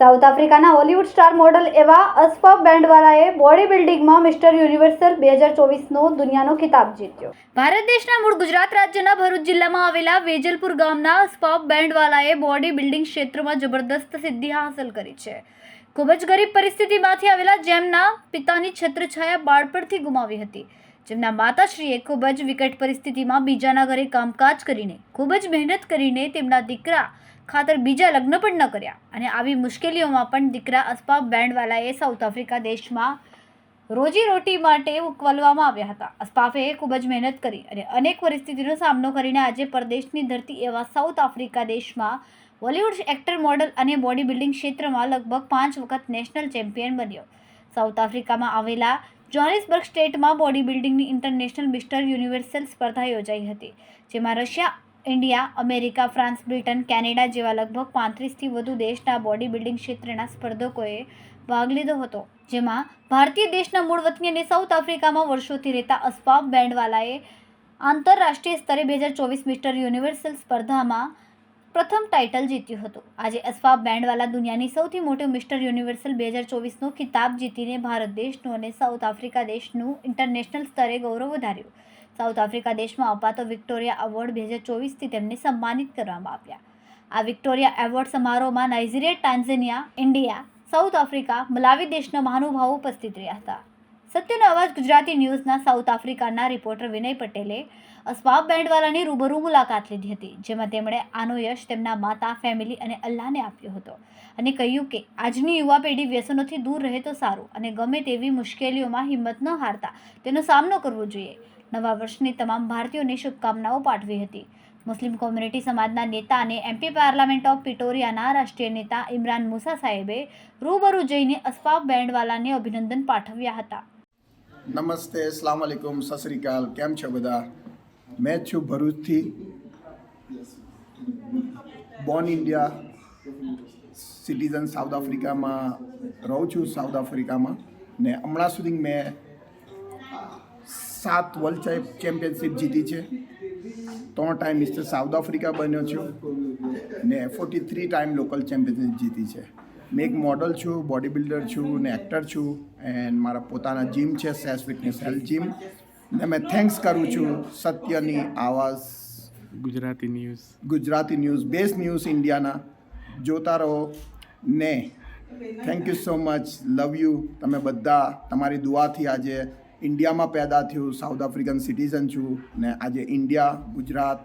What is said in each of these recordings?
South આફ્રિકાના Hollywood star model એવા અસફાબ બેન્ડવાલાએ બોડી બિલ્ડિંગમાં મિસ્ટર યુનિવર્સલ બે હજાર ચોવીસનો દુનિયાનો ખિતાબ જીત્યો. ભારત દેશના મૂળ ગુજરાત રાજ્યના ભરૂચ જિલ્લામાં આવેલા વેજલપુર ગામના અસફાબ બેન્ડવાલાએ બોડી બિલ્ડિંગ ક્ષેત્રમાં જબરદસ્ત સિદ્ધિ હાંસલ કરી છે. ખૂબ જ ગરીબ પરિસ્થિતિમાંથી આવેલા જેમના પિતાની છત્રછાયા બાળપણથી ગુમાવી હતી. જેમના માતાશ્રીએ ખૂબ જ વિકટ પરિસ્થિતિમાં બીજાના ઘરે કામકાજ કરીને, ખૂબ જ મહેનત કરીને તેમના દીકરા ખાતર બીજા લગ્ન પણ ન કર્યા. અને આવી મુશ્કેલીઓમાં પણ દીકરા અસ્પાબ બેન્ડવાલાએ સાઉથ આફ્રિકા દેશમાં રોજીરોટી માટે ઉકલવામાં આવ્યા હતા. અસ્પાફે ખૂબ જ મહેનત કરી અને અનેક પરિસ્થિતિનો સામનો કરીને આજે પરદેશની ધરતી એવા સાઉથ આફ્રિકા દેશમાં બોલિવૂડ એક્ટર, મોડલ અને બોડી બિલ્ડિંગ ક્ષેત્રમાં લગભગ પાંચ વખત નેશનલ ચેમ્પિયન બન્યો. સાઉથ આફ્રિકામાં આવેલા જોહાનિસબર્ગ સ્ટેટમાં બોડી બિલ્ડિંગની ઇન્ટરનેશનલ મિસ્ટર યુનિવર્સલ સ્પર્ધા યોજાઈ હતી, જેમાં Russia, India, America France Britain, Canada જેવા લગભગ પાંત્રીસથી વધુ દેશના બોડી બિલ્ડિંગ ક્ષેત્રના સ્પર્ધકોએ ભાગ લીધો હતો, જેમાં ભારતીય દેશના મૂળ વતની અને સાઉથ આફ્રિકામાં વર્ષોથી રહેતા અસ્ફાબ બેન્ડવાલાએ આંતરરાષ્ટ્રીય સ્તરે બે હજાર ચોવીસ મિસ્ટર યુનિવર્સલ સ્પર્ધામાં પ્રથમ ટાઇટલ જીત્યું હતું. આજે અસ્ફા બેન્ડવાલા દુનિયાની સૌથી મોટી મિસ્ટર યુનિવર્સલ બે હજાર ચોવીસનો ખિતાબ જીતીને ભારત દેશનું અને સાઉથ આફ્રિકા દેશનું ઇન્ટરનેશનલ સ્તરે ગૌરવ વધાર્યું. સાઉથ આફ્રિકા દેશમાં અપાતો વિક્ટોરિયા એવોર્ડ બે હજાર ચોવીસથી તેમને સન્માનિત કરવામાં આવ્યા. આ વિક્ટોરિયા એવોર્ડ સમારોહમાં Nigeria, Tanzania, India South Africa Malawi દેશના મહાનુભાવો ઉપસ્થિત રહ્યા હતા. સત્યનો અવાજ ગુજરાતી ન્યૂઝના સાઉથ આફ્રિકાના રિપોર્ટર વિનય પટેલે અસ્બાબ બેન્ડવાલાની રૂબરૂ મુલાકાત લીધી હતી, જેમાં તેમણે આનો યશ તેમના માતા, ફેમિલી અને અલ્લાહને આપ્યો હતો અને કહ્યું કે, આજની યુવા પેઢી વ્યસનોથી દૂર રહે તો સારું અને ગમે તેવી મુશ્કેલીઓમાં હિંમત ન હારતા તેનો સામનો કરવો જોઈએ. નવા વર્ષની તમામ ભારતીયોને શુભકામનાઓ પાઠવી હતી. મુસ્લિમ કોમ્યુનિટી સમાજના નેતા અને એમપી પાર્લામેન્ટ ઓફ પિટોરિયાના રાષ્ટ્રીય નેતા ઇમરાન મુસા સાહેબે રૂબરૂ જઈને અસ્ફાબ બેન્ડવાલાને અભિનંદન પાઠવ્યા હતા. નમસ્તે અસલામ વાલેકુમ, સત કેમ છો બધા? મેં છું ભરૂચથી. બોર્ન ઇન્ડિયા સિટીઝન સાઉથ આફ્રિકામાં રહું છું સાઉથ આફ્રિકામાં ને હમણાં સુધી મેં સાત વર્લ્ડ ચેમ્પિયનશિપ જીતી છે. ત્રણ ટાઈમ મિસ્ટર સાઉથ આફ્રિકા બન્યો છું. ને forty three time local championship જીતી છે. મેં એક મોડલ છું બોડી બિલ્ડર છું ને એક્ટર છું એન્ડ મારા પોતાના જીમ છે સેસ ફિટનેસ હેલ્થ જીમ ને મેં થેન્ક્સ કરું છું સત્યની આવાઝ Gujarati news Gujarati news best news ઇન્ડિયાના. જોતા રહો. ને thank you so much love you તમે બધા તમારી દુઆથી આજે ઇન્ડિયામાં પેદા થયું સાઉથ આફ્રિકન સિટીઝન છું ને આજે ઇન્ડિયા ગુજરાત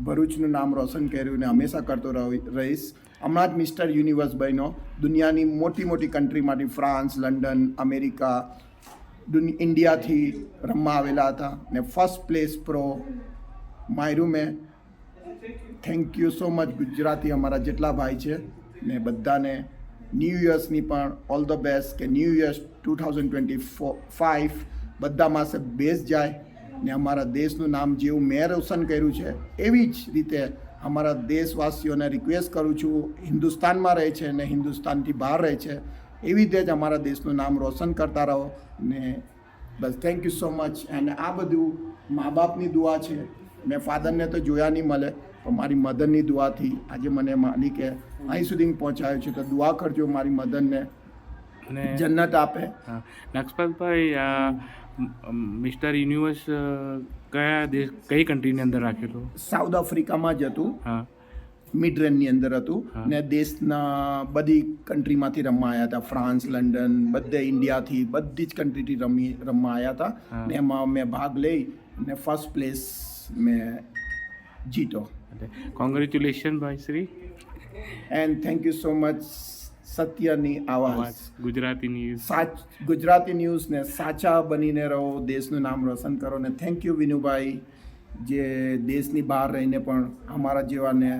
ભરૂચનું નામ રોશન કર્યું ને હંમેશા કરતો રહી- રહીશ. હમણાં જ મિસ્ટર યુનિવર્સ બન્યો. દુનિયાની મોટી મોટી કન્ટ્રીમાંથી ફ્રાન્સ, લંડન, અમેરિકા ઇન્ડિયાથી રમવા આવેલા હતા. ને ફર્સ્ટ પ્લેસ પ્રો માર્યું મેં. Thank you so much Gujarati અમારા જેટલા ભાઈ છે. ને બધાને ન્યૂ યર્સની પણ ઓલ ધ બેસ્ટ કે new years two thousand twenty four five બધા માસે બેસ જાય. ને અમારા દેશનું નામ જેવું મેં રોશન કર્યું છે. એવી જ રીતે અમારા દેશવાસીઓને રિક્વેસ્ટ કરું છું હિન્દુસ્તાનમાં રહે છે ને હિન્દુસ્તાનથી બહાર રહે છે એવી રીતે જ અમારા દેશનું નામ રોશન કરતા રહો ને બસ થેન્ક યુ સો મચ અને આ બધું મા બાપની દુઆ છે. મેં ફાધરને તો જોયા નહીં મળે પણ મારી મદરની દુઆથી આજે મને માલિકે અહીં સુધી પહોંચાયો છે. તો દુઆ કરજો મારી મદરને જન્નત આપે. આ મિસ્ટર યુનિવર્સ કયા દેશ કઈ કન્ટ્રીની અંદર રાખેલો સાઉથ આફ્રિકામાં જ હતું. હા. મિડ રનની અંદર હતું. ને દેશના બધી કન્ટ્રીમાંથી રમવા આવ્યા હતા. ફ્રાન્સ લંડન બધે ઇન્ડિયાથી બધી જ કન્ટ્રીથી રમી રમવા આવ્યા હતા. ને એમાં મેં ભાગ લઈ ને ફર્સ્ટ પ્લેસ મેં જીતો કોંગ્રેચ્યુલેશન ભાઈ Shri. And thank you so much સત્યની આવાજ આવાજ ગુજરાતી ન્યૂઝ સાચ ગુજરાતી ન્યૂઝને સાચા બનીને રહો દેશનું નામ રોશન કરો ને થેન્ક યુ વિનુભાઈ જે દેશની બહાર રહીને પણ અમારા જેવાને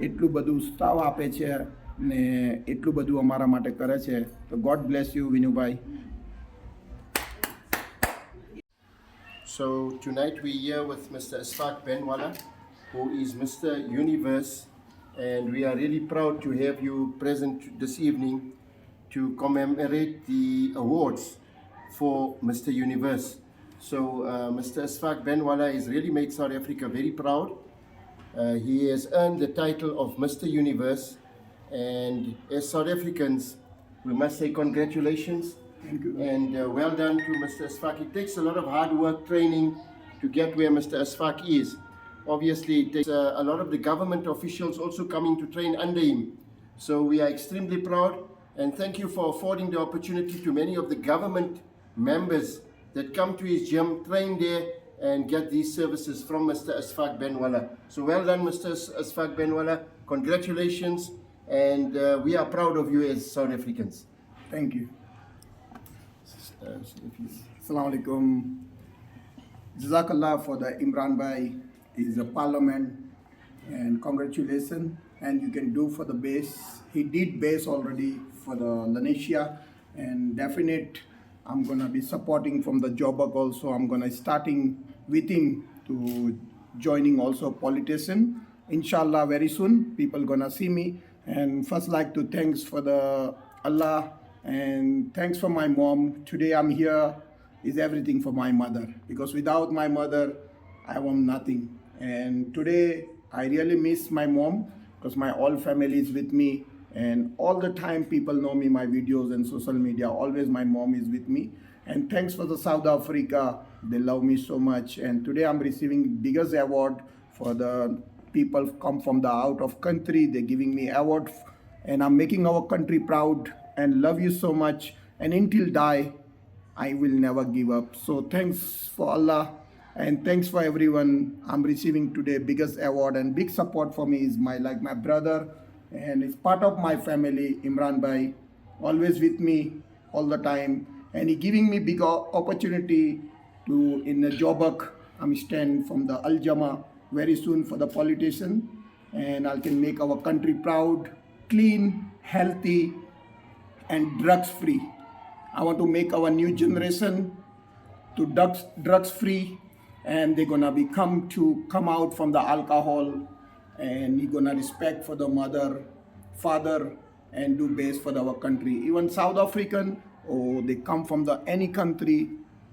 એટલું બધું ઉત્સાહ આપે છે ને એટલું બધું અમારા માટે કરે છે તો God bless you Vinubhai So tonight we here with Mr. Asfaq Benwala, who is Mr. Universe, and we are really proud to have you present this evening to commemorate the awards for Mr. Universe. So uh, Mr. Asfaq Benwala has really made South Africa very proud. Uh, he has earned the title of Mr. Universe, And as South Africans, we must say congratulations and uh, well done to Mr. Asfaq. It takes a lot of hard work, training to get where Mr. Asfaq is. Obviously, it takes uh, a lot of the government officials also coming to train under him. So we are extremely proud and thank you for affording the opportunity to many of the government members that come to his gym, train there, and get these services from Mr. Asfaq Benwala. So well done, Mr. As- Asfaq Benwala. Congratulations, and uh, we are proud of you as South Africans. Thank you- Assalamu alaikum. Jazakallah for the Imran Bhai is a parliament and congratulations and you can do for the base. He did base already for the Lanesia and definite I'm gonna be supporting from the Jobak also. I'm gonna starting with him to joining also politician. Inshallah very soon people gonna see me and first like to thanks for the Allah and thanks for my mom. Today I'm here is everything for my mother because without my mother I want nothing. And today I really miss my mom because my whole family is with me. And all the time people know me my videos and social media. Always my mom is with me. And thanks for the south africa. They love me so much. And today i'm receiving biggest award for the people come from the out of country. They're giving me award. And i'm making our country proud and love you so much. And until die I will never give up. So thanks for Allah and thanks for everyone. I'm receiving today biggest award and big support for me is my like my brother and it's part of my family Imran Bhai always with me all the time and he giving me big opportunity to in the Jobak I'm stand from the Al Jama very soon for the politician and I can make our country proud, clean, healthy and drugs free. I want to make our new generation to drugs drugs free and they're gonna become to come out from the alcohol and you're gonna respect for the mother, father and do best for our country. Even South African or they come from the any country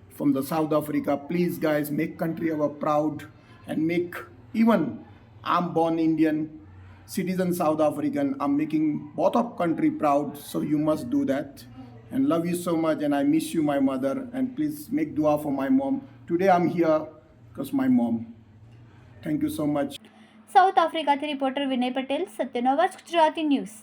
from the South Africa. Please guys make country our proud and make even I'm born Indian citizen South African. I'm making both of country proud, so you must do that. And love you so much, and I miss you, my mother. And please make dua for my mom. Today I'm here because my mom. Thank you so much. South આફ્રિકાથી reporter Vinay Patel સત્યનો અવાજ Gujarati news